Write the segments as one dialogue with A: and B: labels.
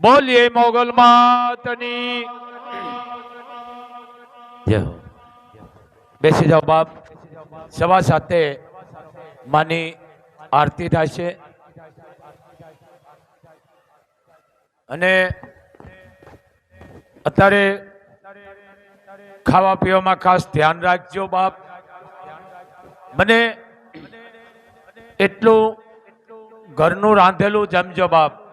A: બોલીએ મોગલ માતની. જય બેસી જાઓ બાપ. સવા સાથે માની આરતી થાય છે. અને અત્યારે ખાવા પીવામાં ખાસ ધ્યાન રાખજો બાપ. મને એટલું ઘરનું રાંધેલું જમજો બાપ.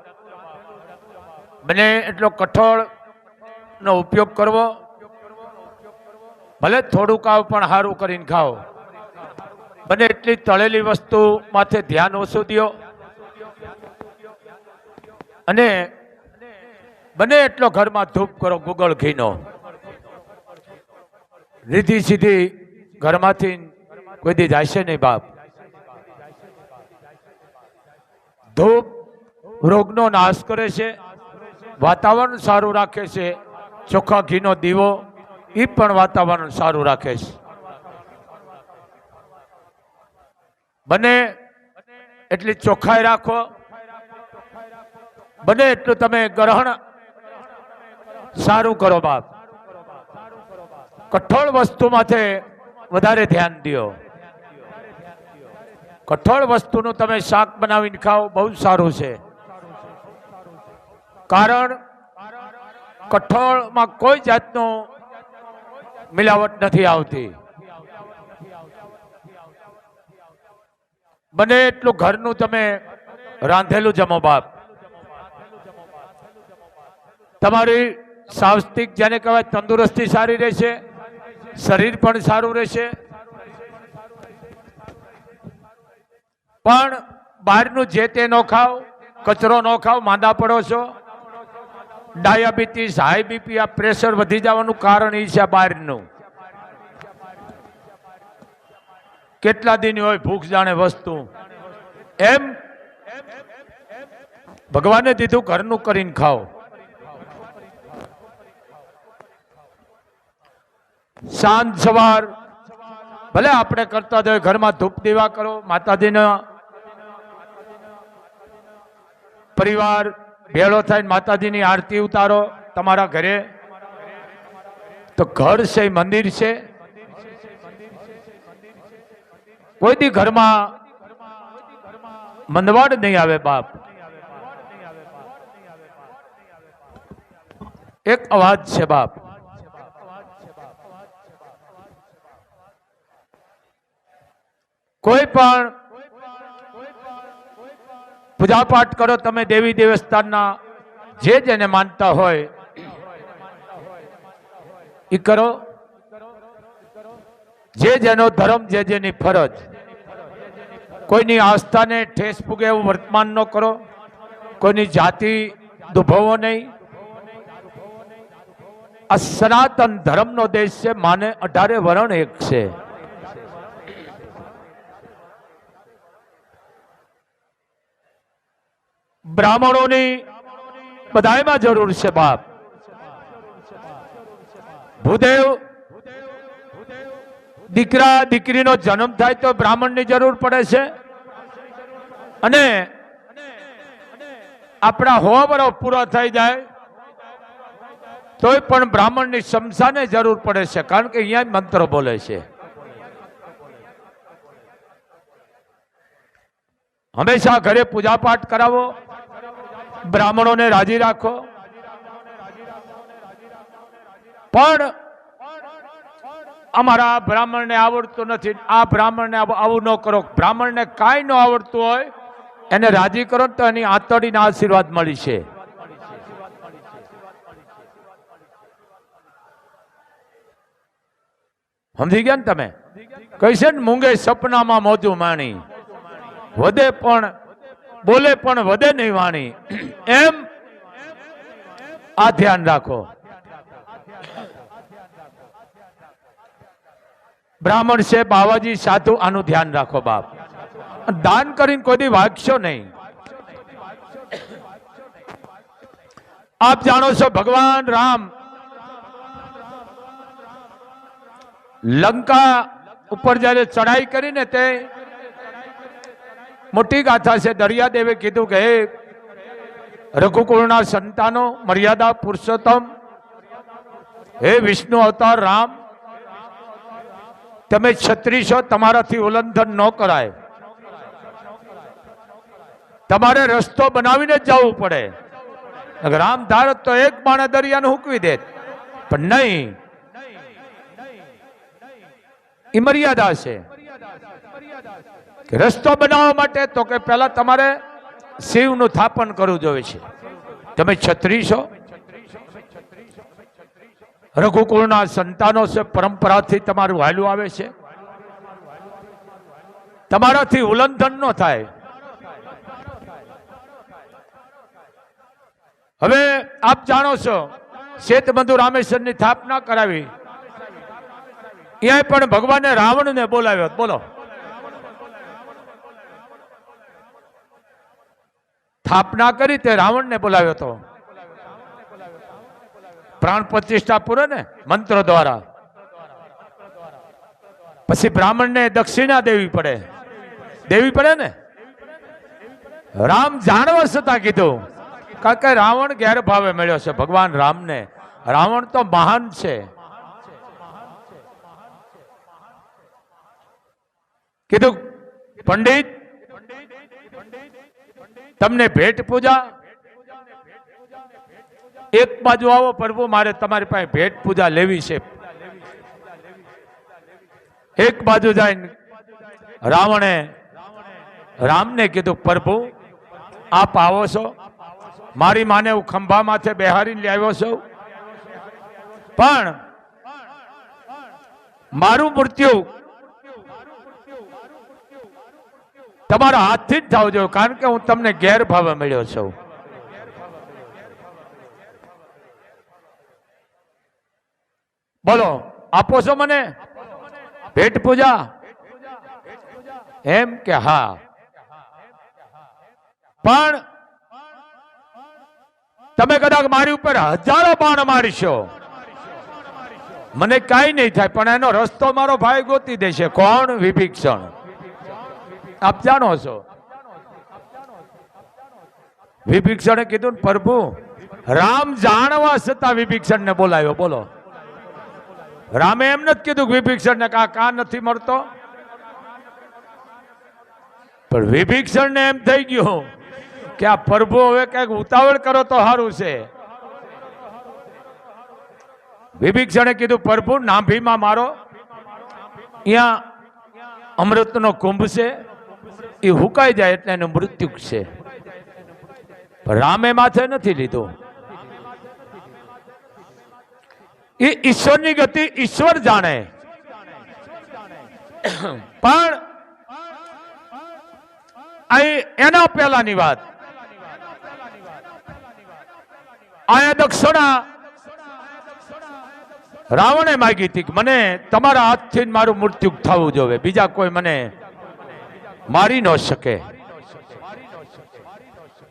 A: બને એટલો કઠોળ નો ઉપયોગ કરવો. ભલે થોડુંક આવ પણ સારું કરીને ખાઓ. બને એટલી તળેલી વસ્તુ માથે ધ્યાન ઓછું દ્યો. અને બને એટલો ઘરમાં ધૂપ કરો, ગુગળ ઘીનો. રીધી સીધી ઘરમાંથી કોઈ દી જાય છે નહીં બાપ. ધૂપ રોગનો નાશ કરે છે. વાતાવરણ સારું રાખે છે, ચોખ્ખા ઘીનો દીવો એ પણ વાતાવરણ સારું રાખે છે. બને એટલી ચોખ્ખાઈ રાખો. બને એટલું તમે ગ્રહણ સારું કરો બાપ. કઠોળ વસ્તુ માથે વધારે ધ્યાન દો કઠોળ વસ્તુનું તમે શાક બનાવીને ખાઓ, બહુ સારું છે. કારણ કઠોળમાં કોઈ જાતનું મિલાવટ નથી આવતી. બને એટલું ઘરનું તમે રાંધેલું જમો બાપ. તમારી સાવસ્તિક જેને કહેવાય તંદુરસ્તી સારી રહેશે, શરીર પણ સારું રહેશે. પણ બહારનું જે તે ન ખાવ, કચરો ન ખાવ, માંદા પડો છો ડાયાબિટીસ હાઈ બીપી આ પ્રેશર વધી જવાનું કારણ એ છે આ બહારનું કેટલા દિન હોય ભૂખ જાણે વસ્તુ? એમ? ભગવાને દીધું ઘરનું કરીને ખાઓ. સાંજ સવાર, ભલે આપણે કરતા હોય, ઘરમાં ધૂપ દીવા કરો, માતાજીના પરિવાર ભેળો થઈને માતાજીની આરતી ઉતારો તમારા ઘરે. તો ઘર છે, મંદિર છે. કોઈ દી ઘરમાં મંદવાડ નહીં આવે બાપ. એક અવાજ છે બાપ. કોઈ પણ પૂજા પાઠ કરો તમે દેવી દેવસ્થાનના, જે જેને માનતા હોય એ કરો. જે જેનો ધર્મ, જે જેની ફરજ. કોઈની આસ્થાને ઠેસ પૂગે એવું વર્તમાન ન કરો. કોઈની જાતિ દુભવો નહીં. આ સનાતન ધર્મનો દેશ છે, માને અઢારે વરણ એક છે. બ્રાહ્મણોની બધાયમાં જરૂર છે બાપ. ભૂદેવ, દીકરા, દીકરીનો જન્મ થાય તો બ્રાહ્મણની જરૂર પડે છે. અને આપણા હોમરો પૂરો થઈ જાય, તોય પણ બ્રાહ્મણની શમશાને જરૂર પડે છે, કારણ કે અહીંયા મંત્ર બોલે છે. હંમેશા ઘરે પૂજા પાઠ કરાવો. બ્રાહ્મણોને રાજી રાખો. પણ અમારા બ્રાહ્મણને આવડતું નથી. આ બ્રાહ્મણને આવું ન કરો. બ્રાહ્મણને કાંઈ ન આવડતું હોય, એને રાજી કરો તો એની આંતડીના આશીર્વાદ મળી છે. સમજી ગયા ને તમે? કહીશે ને, મૂંગે સપનામાં મોજું માણી. વધે પણ બોલે પણ વધે નહીં વાણી. એમ આ ધ્યાન રાખો. બ્રાહ્મણ છે બાવાજી સાધુ, આનું ધ્યાન રાખો બાપ. દાન કરીને કોઈ વાંચશો નહીં. આપ જાણો છો ભગવાન રામ લંકા ઉપર જ્યારે ચડાઈ કરીને તે મોટી ગાથા છે. દરિયાદેવે કીધું કે, હે રઘુકુળના સંતાનો, મર્યાદા પુરુષોત્તમ, હે વિષ્ણુ અવતાર રામ, તમે છત્રીસો તમારાથી ઉલ્લંઘન ન કરાય. તમારે રસ્તો બનાવીને જ જવું પડે. રામ ધારત તો એક બાણે દરિયાને હુકવી દે. પણ નહીં. એ મર્યાદા છે. રસ્તો બનાવવા માટે તો કે પહેલાં તમારે શિવનું થાપન કરવું જોઈએ છે. તમે છત્રી છો રઘુકુળના સંતાનો છે, પરંપરાથી તમારું હાલું આવે છે. તમારાથી ઉલ્લંઘન ન થાય. હવે આપ જાણો છો, શેત બંધુ રામેશ્વરની સ્થાપના કરાવી. એ પણ ભગવાને રાવણને બોલાવ્યો. બોલો. સ્થાપના કરી તે રાવણને બોલાવ્યો હતો. પ્રાણ પ્રતિષ્ઠા પૂરે ને મંત્ર દ્વારા. પછી બ્રાહ્મણને દક્ષિણા દેવી પડે. દેવી પડે ને? રામ જાણવા છતાં કીધું. કારણ કે રાવણ ગેરભાવે મળ્યો છે. ભગવાન રામને. રાવણ તો મહાન છે. કીધું, પંડિત તમને ભેટ પૂજા? એક બાજુ આવો પ્રભુ, મારે તમારી પાસે ભેટ પૂજા લેવી છે. એક બાજુ જઈને રાવણે રામને કીધું, પ્રભુ, આપ આવો છો? મારી માને હું ખંભા માથે બેહારીને લાવ્યો છું. પણ મારું મૃત્યુ તમારા હાથથી જ થવું જોઈએ કારણ કે હું તમને ગેરભાવે મળ્યો છું. બોલો, આપો છો મને? ભેટ પૂજા? એમ કે હા. પણ તમે કદાચ મારી ઉપર હજારો બાણ મારશો. મને કાંઈ નહીં થાય, પણ એનો રસ્તો મારો ભાઈ ગોતી દેશે. કોણ? વિભીક્ષણ. આપ જાણો છો. વિભીક્ષણે કીધું ને પ્રભુ, રામ જાણવા છતાં વિભીક્ષણને બોલાવ્યો બોલો. રામે એમ નથી કીધું વિભીક્ષણને કા કા નથી મળતો. પણ વિભીક્ષણને એમ થઈ ગયું કે આ પ્રભુ હવે કંઈક ઉતાવળ કરો તો સારું છે. વિભીક્ષણે કીધું, પ્રભુ, નાભીમાં મારો અહીંયા અમૃતનો કુંભ છે. એ હુકાઈ જાય એટલે એનું મૃત્યુ છે. રામે માથે નથી લીધું. એ ઈશ્વરની ગતિ ઈશ્વર જાણે. પણ અહીં એના પહેલાની વાત. આયા દક્ષિણા રાવણે માગી હતી કે મને તમારા હાથથી મારું મૃત્યુ થવું જોઈએ બીજા કોઈ મને મારી ન શકે.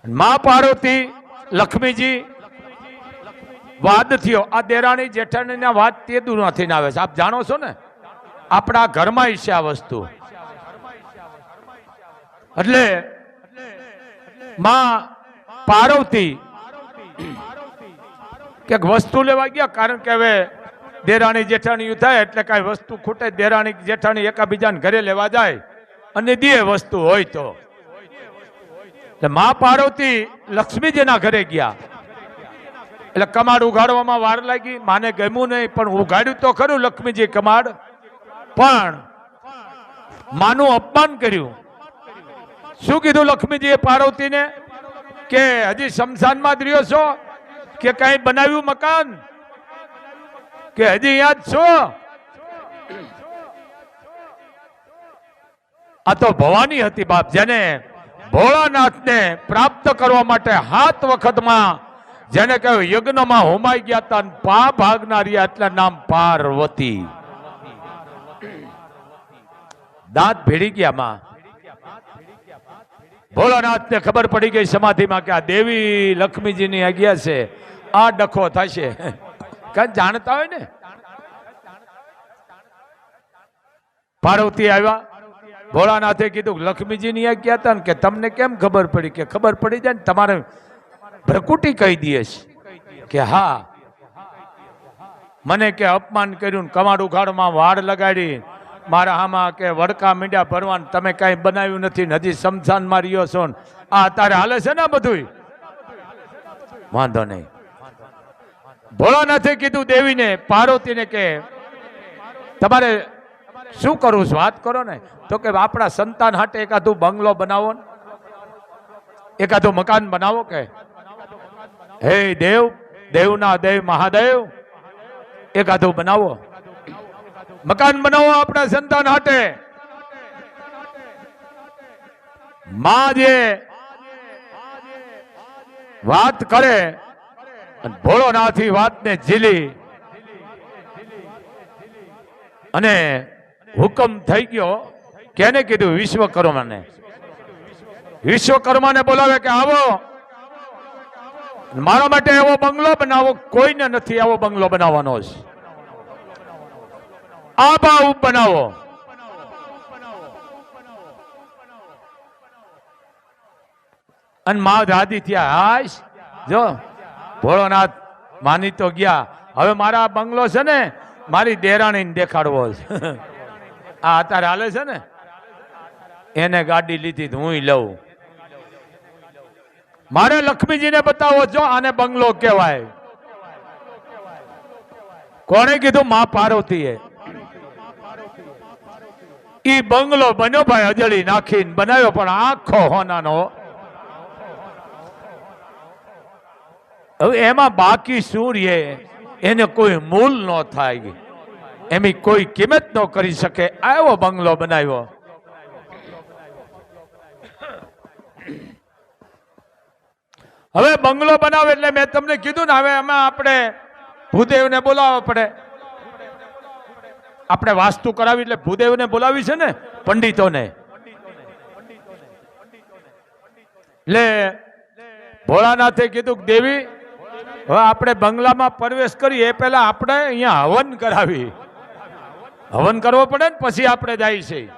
A: મા પાર્વતી, લક્ષ્મીજી વાદ થયો આ દેરાણી જેઠાણીના વાત તે દૂર નથી આવે છે. આપ જાણો છો ને? આપણા ઘરમાં છે આ વસ્તુ. એટલે માં પાર્વતી ક્યાંક વસ્તુ લેવા ગયા કારણ કે હવે દેરાણી જેઠાણીયું થાય એટલે કાંઈ વસ્તુ ખૂટે દેરાણી જેઠાણી એકાબીજાને ઘરે લેવા જાય અને દે વસ્તુ હોય તો. એટલે મા પાર્વતી લક્ષ્મીજીના ઘરે ગયા. એટલે કમાડ ઉગાડવામાં વાર લાગી. માને ગમ્યું નહીં, પણ ઉગાડ્યું તો ખરું લક્ષ્મીજી કમાડ. પણ માનું અપમાન કર્યું. શું કીધું લક્ષ્મીજીએ પાર્વતીને? કે હજી શમશાનમાં જ રહ્યો છો? કે કઈ બનાવ્યું મકાન? કે હજી યાદ છો? આ તો ભવાની હતી બાપ, જેને ભોળાનાથને પ્રાપ્ત કરવા માટે હાથ વખતમાં જેને કહ્યું, યજ્ઞમાં હોમાઈ ગયા હતા પા ભાગનારી એટલે નામ પાર્વતી. દાંત ભેડી ગયા માં. ભોળાનાથને ખબર પડી ગઈ સમાધિમાં કે આ દેવી લક્ષ્મીજીની આજ્ઞા છે, આ ડખો થશે. કઈ જાણતા હોય ને? પાર્વતી આવ્યા. ભોળાનાથે કીધું લક્ષ્મીજીની આજ્ઞા હતા ને કે તમને કેમ ખબર પડી? કે ખબર પડી જાય ને તમારે ભ્રકુટી કહી દઈશ કે હા. મને કે અપમાન કર્યું ને કમાડ ઉઘાડમાં વાડ લગાડી. મારા આમાં કે વડકા મીંડ્યા ભરવાનું તમે કાંઈ બનાવ્યું નથી ને હજી સમસાનમાં રહ્યો છો આ તારે હાલે છે ને બધું વાંધો નહીં. ભોળાનાથે કીધું દેવીને, પાર્વતીને કે, તમારે શું કરવું છે વાત કરો ને. તો કે, આપણા સંતાન હાટે એકાદું બંગલો બનાવો ને. એકાદું મકાન બનાવો કે, હે દેવ, દેવના દેવ, મહાદેવ એકાદું બનાવો. મકાન બનાવો આપણા સંતાન હાટે. માં જે વાત કરે ભોળોનાથી વાતને ઝીલી. અને હુકમ થઈ ગયો. કેને કીધું? વિશ્વકર્માને. વિશ્વકર્માને બોલાવે કે આવો. મારા માટે એવો બંગલો બનાવો. કોઈને નથી એવો બંગલો બનાવવાનો આ ભાવ બનાવો. અને મા દાદી ત્યાં હાશ જો ભોળોનાથ માની તો ગયા. હવે મારા બંગલો છે ને, મારી દેરાણીને દેખાડવો છે. આ અત્યારે હાલે છે ને? એને ગાડી લીધી હું લઉં. મારે લક્ષ્મીજીને બતાવો છો આને બંગલો કહેવાય. કોણે કીધું, મા પાર્વતીએ. ઈ બંગલો બન્યો ભાઈ, અજળી નાખીને બનાવ્યો, પણ આખો હોનાનો હવે એમાં બાકી શું રહે? એને કોઈ મૂલ ન થાય. એની કોઈ કિંમત ન કરી શકે. આવો બંગલો બનાવ્યો. હવે બંગલો બનાવે એટલે મેં તમને કીધું ને, હવે એમાં આપણે ભૂદેવને બોલાવવા પડે. આપણે વાસ્તુ કરાવી એટલે ભૂદેવને બોલાવી છે ને, પંડિતોને. એટલે ભોળાનાથે કીધું દેવી હવે આપણે બંગલામાં પ્રવેશ કરીએ, એ પહેલા આપણે અહીંયા હવન કરાવી. હવન કરવો પડે ને પછી આપણે જાય છે.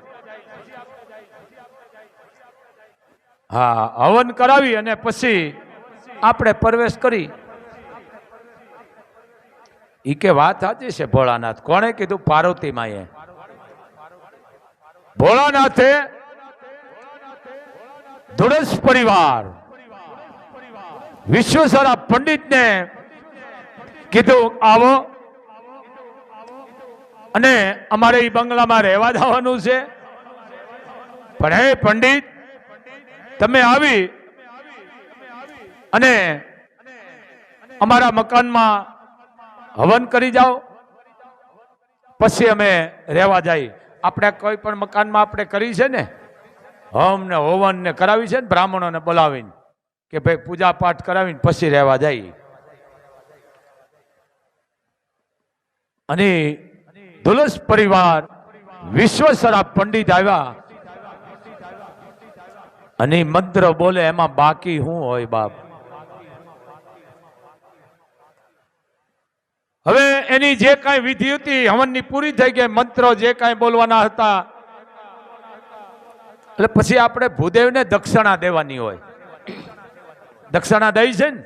A: હા, હવન કરાવી અને પછી આપણે પ્રવેશ કરી. એ કે વાત સાચી છે ભોળાનાથ. કોણે કીધું? પાર્વતી માએ. ભોળાનાથે ધુડસ પરિવાર વિશ્વેશ્વરા પંડિતને કીધું, આવો. અને અમારે એ બંગલામાં રહેવા જવાનું છે. પણ હે પંડિત, તમે આવી અને અમારા મકાનમાં હવન કરી જાઓ. પછી અમે રહેવા જઈએ. આપણે કોઈ પણ મકાનમાં આપણે કરી છે ને? હમ ને હવન ને કરાવી છે ને, બ્રાહ્મણોને બોલાવીને. કે ભાઈ પૂજા પાઠ કરાવીને પછી રહેવા જાય. અને ધુલસ પરિવાર વિશ્વસરા પંડિત આવ્યા. અને મંત્ર બોલે, એમાં બાકી હું હોય બાપ. હવે એની જે કાંઈ વિધિ હતી, હવનની પૂરી થઈ ગઈ, મંત્રો જે કાંઈ બોલવાના હતા, એટલે પછી આપણે ભૂદેવને દક્ષિણા દેવાની હોય. દક્ષિણા દઈ છે ને.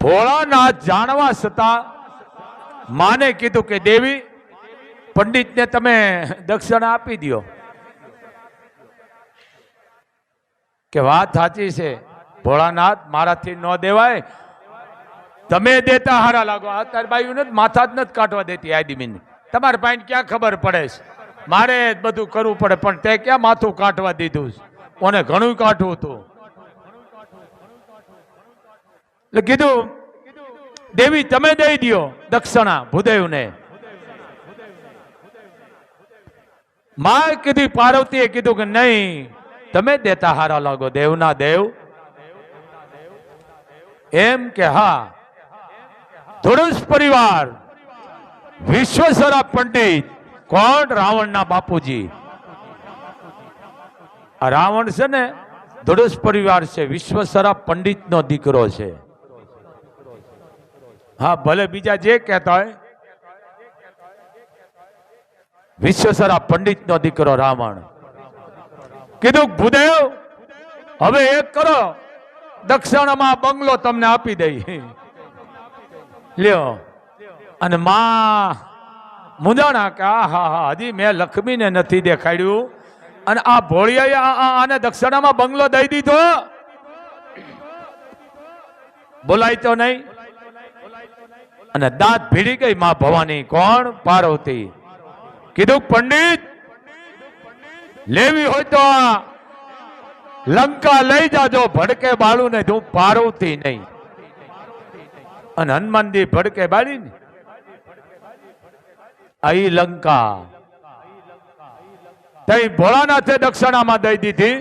A: ભોળાનાથ જાણવા છતાં માને કીધું કે, દેવી, પંડિતને તમે દક્ષિણા આપી દો કે વાત સાચી છે. ભોળાનાથ મારાથી ન દેવાય. તમે દેતા હારા લાગો. અત્યારે બાયુ નથી, માથા જ નથી કાઢવા દેતી આદમીને તમારે પાસે ક્યાં ખબર પડે છે? મારે બધું કરવું પડે, પણ તે ક્યાં માથું કાઢવા દીધું છે? કોને ઘણું કાઢવું હતું. એટલે કીધું, દેવી, તમે દઈ દો દક્ષિણા ભૂદેવને. માએ કીધી, પાર્વતીએ કીધું કે નહીં, તમે દેતા હારા લાગો, દેવના દેવ. એમ કે, હા. ધુરુષ પરિવાર વિશ્વસરા પંડિત, કોણ? રાવણના બાપુજી. રાવણ છે ને ધુરુષ પરિવાર છે, વિશ્વેશ્વરા પંડિતનો દીકરો છે. હા, ભલે બીજા જે કહેતા હોય. વિશ્વેશ્વરા પંડિતનો દીકરો રાવણ કીધું, ભૂદેવ, હવે એક કરો. દક્ષિણમાં બંગલો તમને આપી દઈ. લ્યો. અને માં મુંજાણા કે, આ, હા હા, હજી, મેં લક્ષ્મીને નથી દેખાડ્યું. અને આ ભોળિયાએ આને દક્ષિણામાં બંગલો દઈ દીધો. બોલાય તો નહીં. અને દાંત ભીડી ગઈ માં ભવાની કોણ? પાર્વતી. કીધું, પંડિત, લેવી હોય તો આ લંકા લઈ જાજો, ભડકે બાળું ને હું પાર્વતી નહીં. અને હનુમાનજી ભડકે બાળી ને. અહી લંકા. તઈ ભોળાનાથે દક્ષિણામાં દઈ દીધી.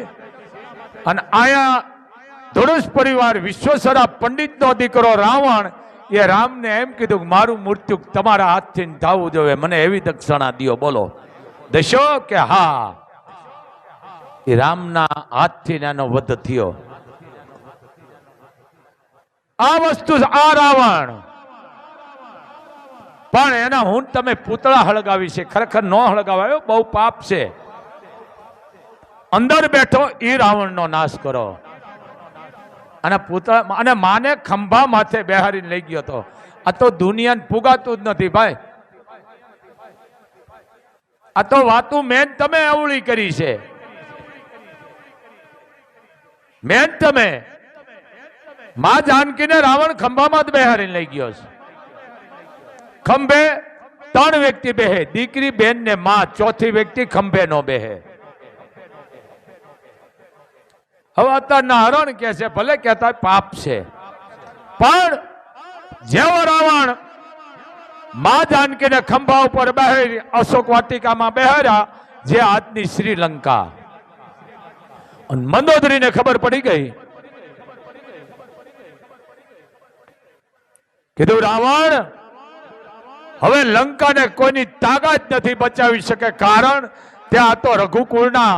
A: અને આયા ધનુષ પરિવાર વિશ્વેશ્વરા પંડિતનો દીકરો રાવણ એ રામને એમ કીધું કે મારું મૃત્યુ તમારા હાથથી થવું જોઈએ. મને એવી દક્ષણા દિયો, બોલો. દશો કે હા? એ રામના હાથથી એનો વધ થયો. આ વસ્તુ આ રાવણ. પણ એના હું તમે પૂતળા હળગાવી છે. ખરેખર ન હળગાવાયો બહુ પાપ છે. અંદર બેઠો એ રાવણનો નાશ કરો. અને પોતા અને માને ખંભા માથે બેહારીને લઈ ગયો હતો. આ તો દુનિયાને પુગાતું જ નથી ભાઈ. આ તો વાતું મેન તમે અવળી કરી છે. મેન તમે. માં જાનકીને રાવણ ખંભામાં જ બેહારીને લઈ ગયો છે. ખંભે ત્રણ વ્યક્તિ બેહે. દીકરી બેન ને માં, ચોથી વ્યક્તિ ખંભે નો બેહે. હવે અત્યારના હરણ કે છે, ભલે કહેતા પાપ છે. પણ જેવો રાવણ મા જાનકીને ખંભા ઉપર બેહરી અશોક વાટિકામાં બેહર્યા, જે આજની શ્રીલંકા. મંદોદરીને ખબર પડી ગઈ. કીધું, રાવણ, હવે લંકાને કોઈની તાકાત નથી બચાવી શકે, કારણ ત્યાં તો રઘુકુળના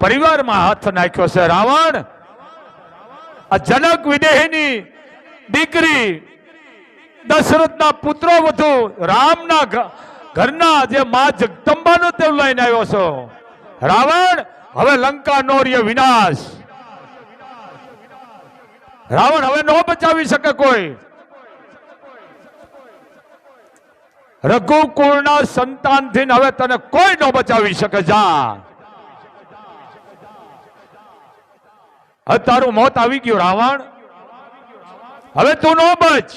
A: પરિવારમાં હાથ નાખ્યો છે. રાવણ, આ જનક વિદેહીની દીકરી, દશરથના પુત્રો વધુ, રામના ઘરના જે માં જગદંબાનો તે લઈને આવ્યો છો. રાવણ, હવે લંકા નોર્ય વિનાશ. રાવણ હવે ન બચાવી શકે કોઈ. રઘુકુળના સંતાનથી હવે તને કોઈ ન બચાવી શકે. જા. તારું મોત આવી ગયું, રાવણ. હવે તું નો બચ.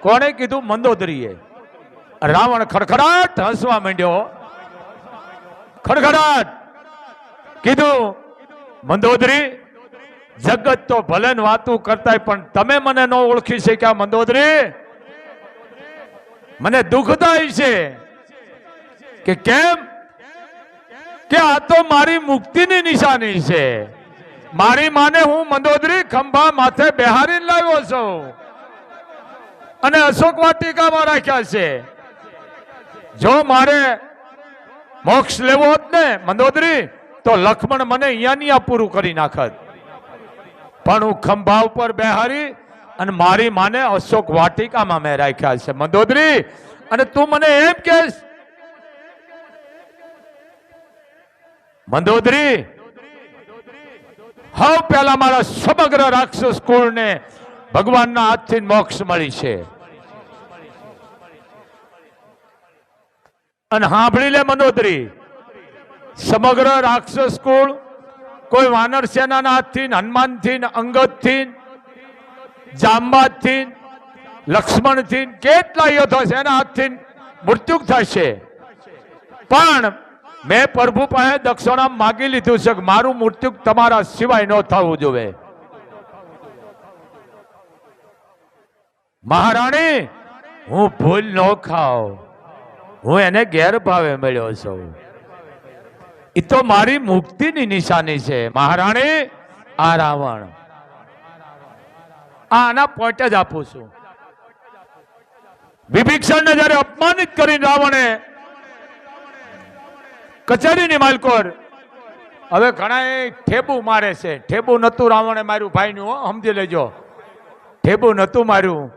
A: કોણે કીધું, મંદોદરીએ. રાવણ ખડખડાટ હસવા માંડ્યો. ખડખડાટ. કીધું, મંદોદરી, જગત તો ભલે વાતું કરતા પણ તમે મને ન ઓળખી શક્યા, મંદોદરી. મને દુઃખ થાય છે કે કેમ? કે આ તો મારી મુક્તિની નિશાની છે. મારી માને હું મંદોદરી ખંભા માથે બેહારીને લાવ્યો છું. અને અશોક વાટિકામાં રાખ્યા છે. જો મારે મોક્ષ લેવો હોત ને મંદોદરી, તો લક્ષ્મણ મને અહીંયાની આ પૂરું કરી નાખત. પણ હું ખંભા ઉપર બેહારી અને મારી માને અશોક વાટિકામાં મેં રાખ્યા છે. મંદોદરી, અને તું મને એમ કહેશ, મંદોદરી હવે પહેલા મારા સમગ્ર રાક્ષસ કુળને ભગવાનના હાથથી મોક્ષ મળી છે. અને સાંભળી લે મંદોદરી સમગ્ર રાક્ષસ કુળ કોઈ વાનર સેનાના હાથથી હનુમાનથી ને જાંબાથી લક્ષ્મણથી કેટલા યોદ્ધા છે એના હાથથી મૃત્યુ થશે. પણ મેં પ્રભુ પાસે દક્ષિણા માગી લીધું છે કે મારું મૃત્યુ તમારા સિવાય ન થવું જોઈએ. મહારાણી, હું ભૂલ ન ખાવ. હું એને ગેરભાવે મળ્યો છું. એ તો મારી મુક્તિની નિશાની છે. મહારાણી, આ રાવણ. આના પોઈન્ટ જ આપું છું. વિભીક્ષણને જયારે અપમાનિત કરી રાવણે કચેરીની માલકોર. હવે ઘણા ઠેબુ મારે છે. ઠેબુ નતું રાવણે માર્યું. ભાઈનું સમજી લેજો. ઠેબુ નતું માર્યું.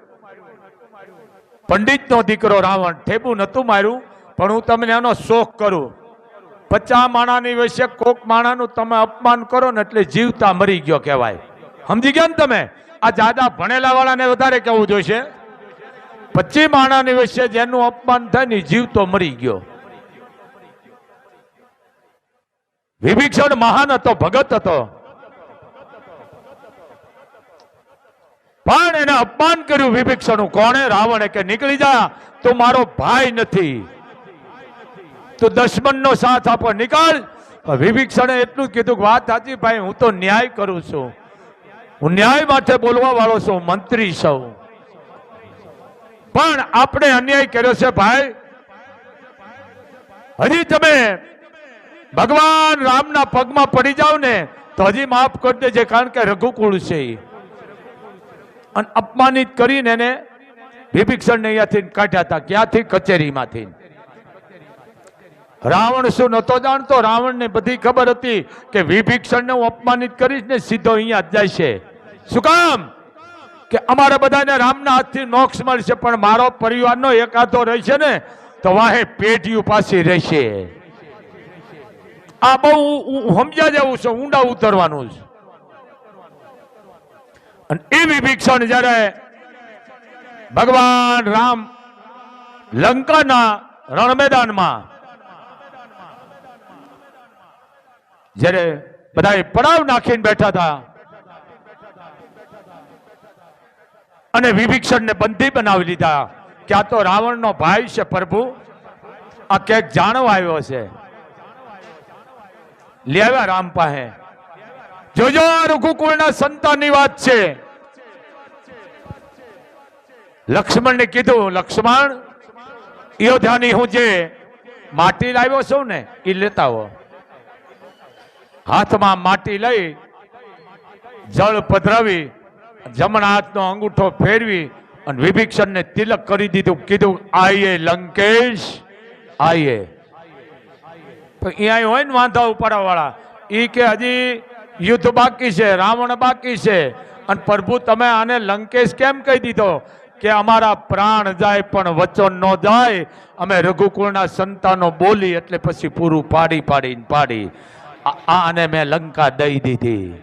A: પંડિતનો દીકરો રાવણ, ઠેબુ નતું માર્યું, પણ હું તમને એનો શોખ કરું. પચાસ માણાની વિશે કોક માણાનું તમે અપમાન કરો ને એટલે જીવતા મરી ગયો કહેવાય. સમજી ગયા ને તમે? આ જાદા ભણેલા વાળાને વધારે કહેવું જોઈશે. પચી માણાની વચ્ચે જેનું અપમાન થાય ને જીવતો મરી ગયો. વિભીક્ષણ મહાન હતો, ભગત હતો. પણ એને અપમાન કર્યું વિભીક્ષણનું. કોણે? રાવણે કે, નીકળી જા, તું મારો ભાઈ નથી. તું દશમનનો સાથ આપો, નીકળ. વિભીક્ષણે એટલું કીધું કે, વાત સાચી, ભાઈ, હું તો ન્યાય કરું છું. હું ન્યાય માટે બોલવા વાળો છું, મંત્રી છું. પણ આપણે અન્યાય કર્યો છે, ભાઈ. હજી તમે ભગવાન રામના પગમાં પડી જાવ ને તો હજી માફ કરી દેજે, કારણ કે રઘુકુળ છે. અને અપમાનિત કરીને એને વિભીક્ષણને અહીંયાથી કાઢ્યા હતા, ક્યાંથી? કચેરીમાંથી. રાવણ શું નતો જાણતો? રાવણને બધી ખબર હતી કે વિભીક્ષણને હું અપમાનિત કરીશ ને સીધો અહીંયા જાય છે. શું કામ? કે અમારા બધાને રામના હાથથી મોક્ષ મળશે, પણ મારો પરિવારનો એકાદો રહેશે ને, તો વાહે પેઢીઓ પાછી રહેશે. આ બહુ ઉ- સમજ્યા છે, ઊંડા ઉતરવાનું છે. અને એ વિભીક્ષણ જ્યારે ભગવાન રામ લંકાના રણ મેદાનમાં જ્યારે બધા પડાવ નાખીને બેઠા હતા અને વિભીક્ષણને બંધી બનાવી લીધા. કે આ તો રાવણનો ભાઈ છે પ્રભુ. આ ક્યાંક જાણવા આવ્યો છે. આવ્યા રામ પાસે. જોજો આ રઘુકુળના સંતાનની વાત છે. લક્ષ્મણને કીધું, લક્ષ્મણ, અયોધ્યાની હું જે માટી લાવ્યો છું ને, એ લેતા હાથમાં માટી લઈ, જળ પધરાવી જમણા હાથનો અંગૂઠો ફેરવી અને વિભીક્ષણને તિલક કરી દીધું. કીધું, આઈએ, લંકેશ, આઈએ. તો અહીંયા હોય ને વાંધા ઉપાડવાવાળા? એ કે હજી યુદ્ધ બાકી છે, રાવણ બાકી છે. અને પ્રભુ, તમે આને લંકેશ કેમ કહી દીધો? કે અમારા પ્રાણ જાય પણ વચન ન જાય. અમે રઘુકુળના સંતાનો બોલી એટલે પછી પૂરું પાડી પાડીને પાડી. આને મેં લંકા દઈ દીધી.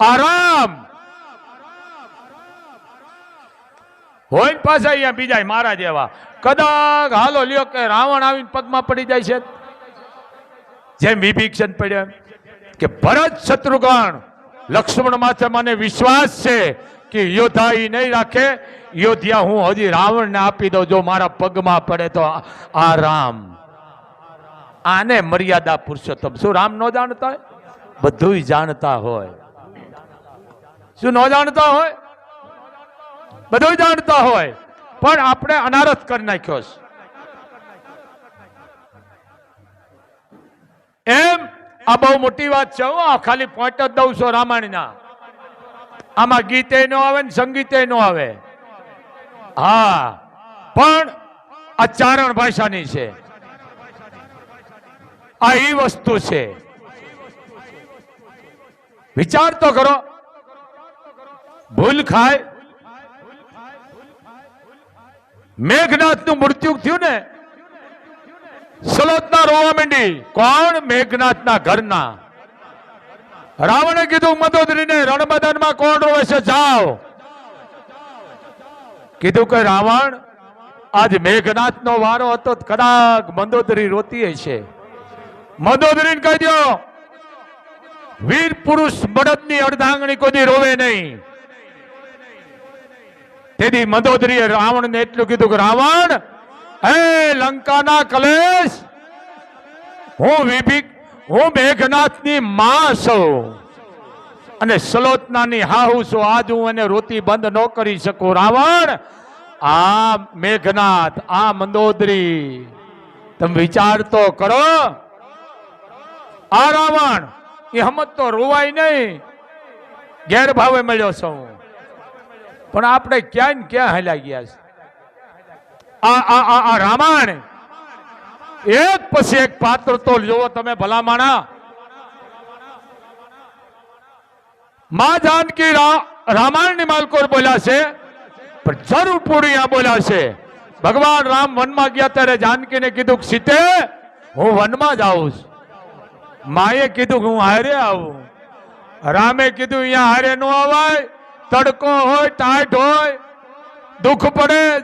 A: આરામ! હોય પાછા અહીંયા બીજા મારા જેવા. કદાચ હાલો લ્યો કે રાવણ આવીને પગમાં પડી જાય છે. જેમ વિભીક્ષણ પડ્યા કે ભરત શત્રુઘ્ન, લક્ષ્મણ માથે મને વિશ્વાસ છે કે યોદ્ધા એ નહીં રાખે. યોધ્યા હું હજી રાવણને આપી દઉં, જો મારા પગમાં પડે તો આ- રામ. આને મર્યાદા પુરુષોત્તમ. શું રામ ન જાણતા હોય? બધું જાણતા હોય. શું ન જાણતા હોય? બધું જાણતા હોય. પણ આપણે અનારથ કરી નાખ્યો છે. એમ? આ બહુ મોટી વાત છે આ ખાલી પોઈન્ટ જ દઉં છું રામાયણના. આમાં ગીતે નો આવે ને સંગીતે નો આવે. હા. પણ આ ચારણ ભાષાની છે. આ એ વસ્તુ છે. વિચાર તો કરો. ભૂલ ખાય. મેઘનાથનું મૃત્યુ થયું ને સલોતના રોવા માંડી. કોણ? મેઘનાથના ઘરના. રાવણે કીધું મંદોદરીને રણમદાનમાં કોણ રોવે છે? જાઓ. કીધું કે, રાવણ, આજ મેઘનાથનો વારો હતો કદાચ મંદોદરી રોતી છે. મંદોદરીને કહી દો વીર પુરુષ બળદની અર્ધાંગણી કોઈ રોવે નહીં. તેથી મંદોદરીએ રાવણને એટલું કીધું કે, રાવણ હે લંકાના કલેશ, હું વિભિક હું મેઘનાથની માં છું. અને સલોતનાની હાહુ છું આજ હું એને રોતી બંધ ન કરી શકું. રાવણ, આ મેઘનાથ, આ મંદોદરી. તમે વિચાર તો કરો. આ રાવણ, એ હમત તો રોવાય નહીં. ગેરભાવે મળ્યો છું. પણ આપણે ક્યાં ક્યાં હલાઈ ગયા છે આ આ આ આ રામાયણ. એક પછી એક પાત્ર તો જોવો તમે ભલામાણા. માં જાનકી રા- રામાયણની માલકોર બોલ્યા છે, પણ જરૂર પૂરી આ બોલ્યા છે. ભગવાન રામ વનમાં ગયા ત્યારે જાનકીને કીધું કે સીતે, હું વનમાં જાઉં છું. માએ કીધું કે હું હારે આવું. રામે કીધું, અહીંયા હારે નો અવાય, તડકો હોય ટાઈટ હોય, દુઃખ પડે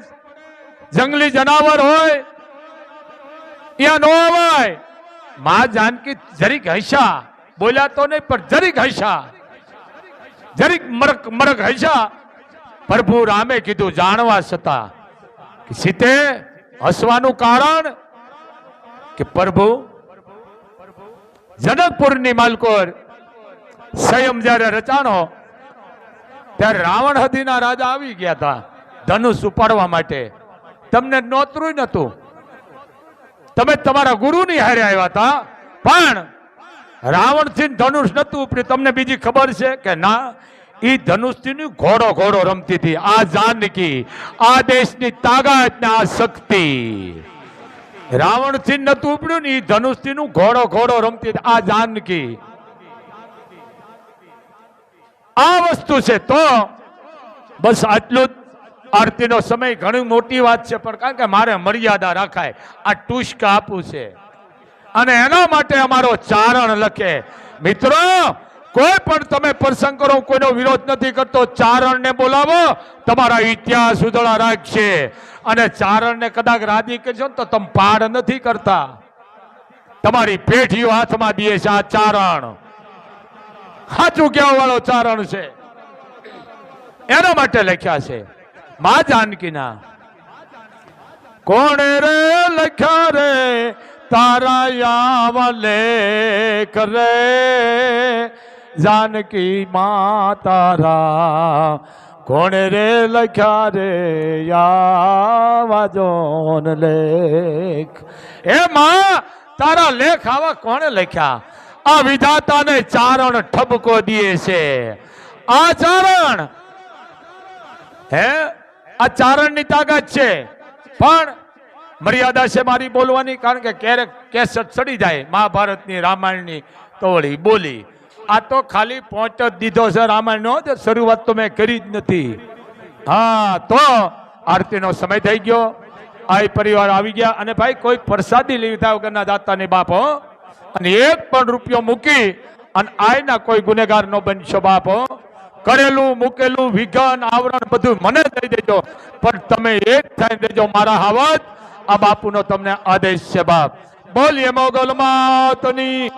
A: જંગલી જનાવર હોય ત્યાં ન અવાયમાં જાનકી જરીક હૈસા, બોલ્યા તો નહીં, પણ જરીક હૈસા. જરીક મરક મરક હૈસા. પ્રભુ રામે કીધું, જાણવા છતાં સીતે હસવાનું કારણ કે પ્રભુ જનકપુરની માલકોર સંયમ જ્યારે રચાણો, ત્યારે રાવણ હદીના રાજા આવી ગયા હતા ધનુષ ઉપાડવા માટે. તમને નોતરું નતું તમે તમારા ગુરુની હારે આવ્યા હતા. પણ રાવણથી ધનુષ નતું ઉપડ્યું. તમને બીજી ખબર છે કે ના એ ધનુષથી ઘોડો ઘોડો રમતી હતી. આ જાનકી, આ દેશની તાકાત ને આ શક્તિ. રાવણથી નતું ઉપડ્યું ને એ ધનુષથી ઘોડો ઘોડો રમતી હતી. આ જાનકી. આ વસ્તુ છે તો બસ આટલું જ. આરતીનો સમય ઘણી મોટી વાત છે, પણ કારણ કે મારે મર્યાદા રાખાય. આ ટુષ્ક આપવું છે. અને એના માટે અમારો ચારણ લખે. મિત્રો, કોઈ પણ તમે પ્રસંગ કરો, કોઈનો વિરોધ નથી કરતો. ચારણને બોલાવો, તમારા ઇતિહાસ ઉદળા રાખશે. અને ચારણને કદાચ રાજી કરશો ને તો તમે પાડ નથી કરતા. તમારી પેઢીઓ હાથમાં દે છે આ ચારણ. સાચું કહેવા ચારણ છે. એના માટે લખ્યા છે. મા જાનકીના. કોણે રે લખ્યા રે? તારા યાવ લેખ રે જાનકી મા તારા. કોણે રે લખ્યા રે? યાવાજોન લેખ. એ માં, તારા લેખ આવા કોણે લખ્યા? આ વિધાતાને ચારણ ઠપકો દે છે. આ ચારણ હે? આ ચારણની તાકાત છે. પણ મર્યાદા છે મારી બોલવાની, કારણ કે ક્યારેક કેસટ ચડી જાય. મહાભારતની રામાયણની તો વળી બોલી. આ તો ખાલી પહોંચ જ દીધો છે રામાયણનો શરૂઆત તો મેં કરી જ નથી. હા, તો આરતીનો સમય થઈ ગયો. આ પરિવાર આવી ગયા. અને ભાઈ, કોઈ પ્રસાદી લીધા વગરના દાતાની બાપ અને એક પણ રૂપિયો મૂકી અને આયના કોઈ ગુનેગાર નો બનશો બાપ કરેલું મૂકેલું, વિઘન, આવરણ બધું મને દઈ દેજો. પણ તમે એક થઈ દેજો મારા હાવત આ બાપુનો તમને આદેશ છે બાપ. બોલીએ મોગલ માતની.